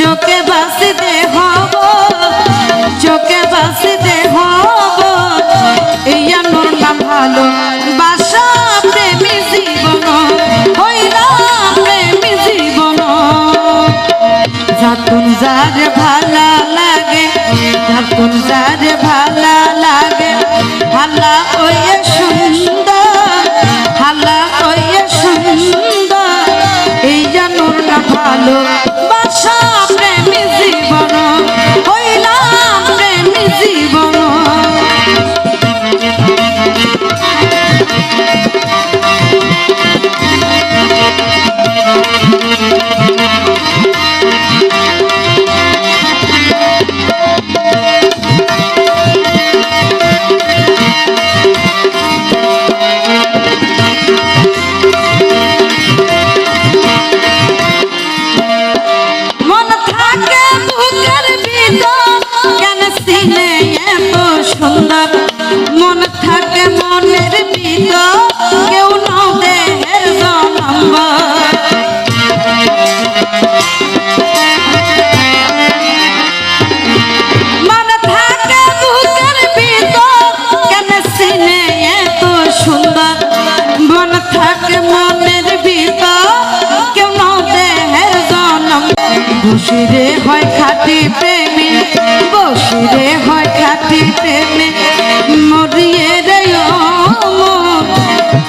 চোখে বাসিতে হব, চোখে বাসিতে হব। ইয়া নোর না ভালো, বাসা প্রেমী জীবন, হইলা প্রেমী জীবন। যাতুন যারে ভালা লাগে, যাতুন যারে ভালা লাগে হালা ওয়ে সুন্দর হালা ওয়ে সুন্দর। এই জানুর ভালো বসিরে হয় খাটি প্রেমে, বসিরে হয় খাটি প্রেমে। মরিয়ে রে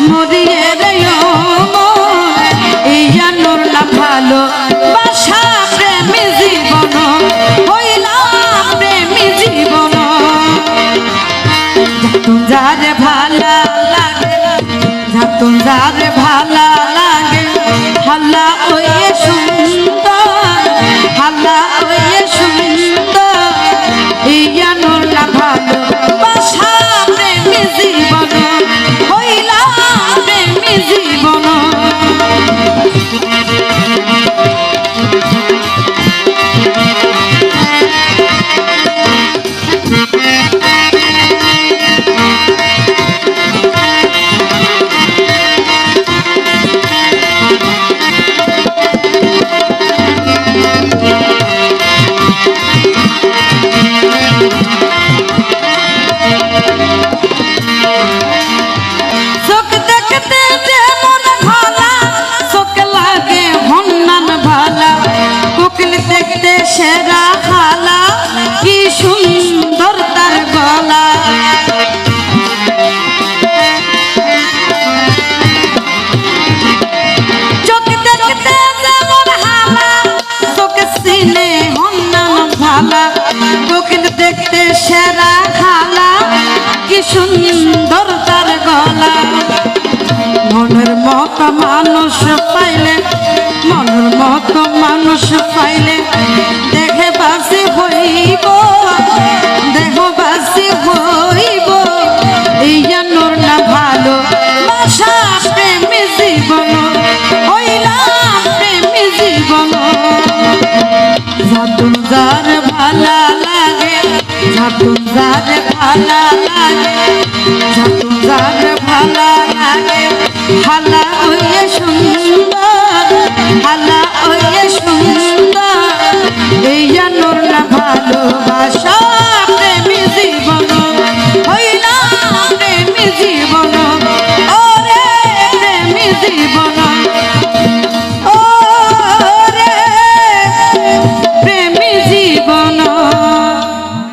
মরিয়ে রে এই জানুর না ভালো, বাসা প্রেমী জীবন হইলাম প্রেমী জীবন। যারে ভালা লাগে যাতুন যারে ভালা প্রেমী কোকিল দেখতে সেরা খালা। কি সুন্দর তার গলা। মনের মত মানুষ পাইলে, মনের মত মানুষ পাইলে দেখে বাসে হইব। যাতুন যার ভালা লাগে যাতুন যার ভালা লাগে সুন্দর হালা